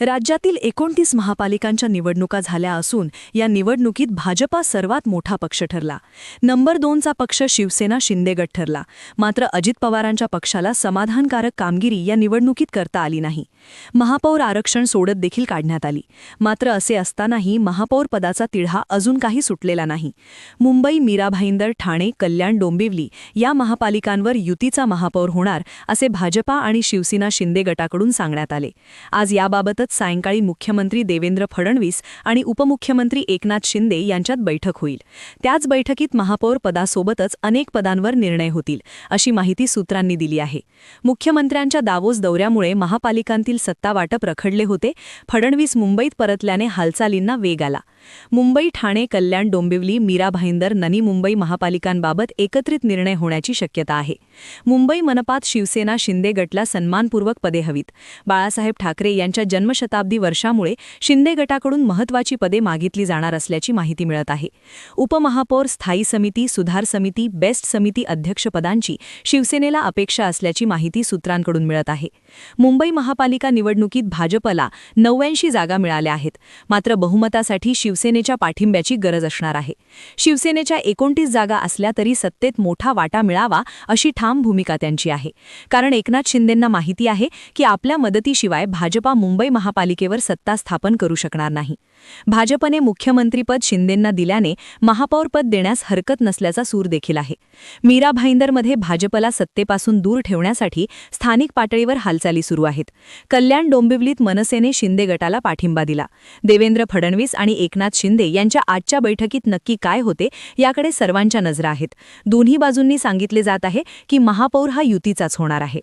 राज्यातील एकोणतीस महापालिकांच्या निवडणुका झाल्या असून या निवडणुकीत भाजपा सर्वात मोठा पक्ष ठरला. नंबर दोनचा पक्ष शिवसेना शिंदे गट ठरला. मात्र अजित पवारांच्या पक्षाला समाधानकारक कामगिरी या निवडणुकीत करता आली नाही. महापौर आरक्षण सोडत देखील काढण्यात आली. मात्र असे असतानाही महापौर पदाचा तिढा अजून काही सुटलेला नाही. मुंबई मीरा भाईंदर ठाणे कल्याण डोंबिवली या महापालिकांवर युतीचा महापौर होणार असे भाजपा आणि शिवसेना शिंदे गटाकडून सांगण्यात आले. आज याबाबतच सायंकाळी मुख्यमंत्री देवेंद्र फडणवीस आणि उपमुख्यमंत्री एकनाथ शिंदे यांच्यात बैठक होईल. त्याच बैठकीत महापौर पदासोबतच अनेक पदांवर निर्णय होतील अशी माहिती सूत्रांनी दिली आहे. मुख्यमंत्र्यांच्या दावोस दौऱ्यामुळे महापालिकांतील सत्तावाटप रखडले होते. फडणवीस मुंबईत परतल्याने हालचालींना वेग आला. मुंबई ठाणे कल्याण डोंबिवली मीरा भाईंदर ननी मुंबई महापालिकांबाबत एकत्रित निर्णय होण्याची शक्यता आहे. मुंबई मनपात शिवसेना शिंदे गटला सन्मानपूर्वक पदे हवीत. बाळासाहेब ठाकरे यांच्या जन्मशताब्दी वर्षामुळे शिंदे गटाकडून महत्त्वाची पदे मागितली जाणार असल्याची माहिती मिळत आहे. उपमहापौर स्थायी समिती सुधार समिती बेस्ट समिती अध्यक्षपदांची शिवसेनेला अपेक्षा असल्याची माहिती सूत्रांकडून मिळत आहे. मुंबई महापालिका निवडणुकीत भाजपला नव्याऐंशी जागा मिळाल्या आहेत. मात्र बहुमतासाठी शिव शिवसेनेच्या पाठिंब्याची गरज असणार आहे. शिवसेनेच्या एकोणतीस जागा असल्या तरी सत्तेत मोठा वाटा मिळावा अशी ठाम भूमिका त्यांची आहे. कारण एकनाथ शिंदेंना माहिती आहे की आपल्या मदतीशिवाय भाजपा मुंबई महापालिकेवर सत्ता स्थापन करू शकणार नाही. भाजपने मुख्यमंत्रीपद शिंदेंना दिल्याने महापौरपद देण्यास हरकत नसल्याचा सूर देखील आहे. मीरा भाईंदरमध्ये भाजपला सत्तेपासून दूर ठेवण्यासाठी स्थानिक पातळीवर हालचाली सुरू आहेत. कल्याण डोंबिवलीत मनसेने शिंदे गटाला पाठिंबा दिला. देवेंद्र फडणवीस आणि एकनाथ एकनाथ शिंदे यांच्या आजच्या बैठकीत नक्की काय होते याकडे सर्वांच्या नजरा आहेत. दोन्ही बाजूंनी सांगितले जात आहे की महापौर हा युतीचाच होणार आहे.